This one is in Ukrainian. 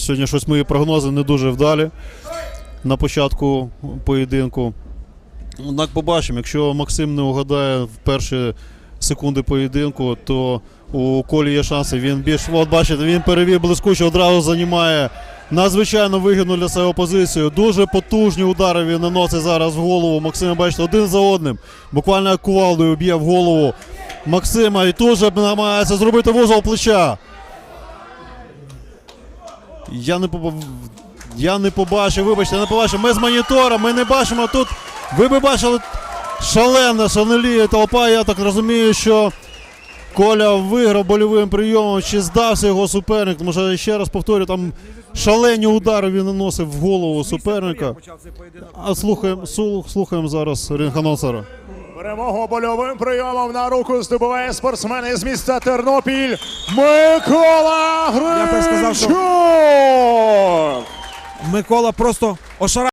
сьогодні щось мої прогнози не дуже вдалі на початку поєдинку. Однак побачимо, якщо Максим не угадає в перші секунди поєдинку, то у Колі є шанси. Він більш. От бачите, він перевів блискуче, одразу займає надзвичайно вигідну для себе позицію. Дуже потужні удари він наносить зараз в голову. Максима, бачите, один за одним. Буквально кувалдою б'є в голову Максима і тут же намагається зробити вузол плеча. Я не побав... Я не побачив, вибачте, не побачив. Ми з монітора, ми не бачимо тут. Ви би бачили шалена, шанеліє толпа. Я так розумію, що Коля виграв больовим прийомом, чи здався його суперник. Тому що ще раз повторю, там шалені удари він наносив в голову суперника. А слухаємо, слухаємо зараз ринг-анонсера. Перемогу больовим прийомом на руку здобуває спортсмен із міста Тернопіль Микола Я б сказав, що- Микола просто ошара.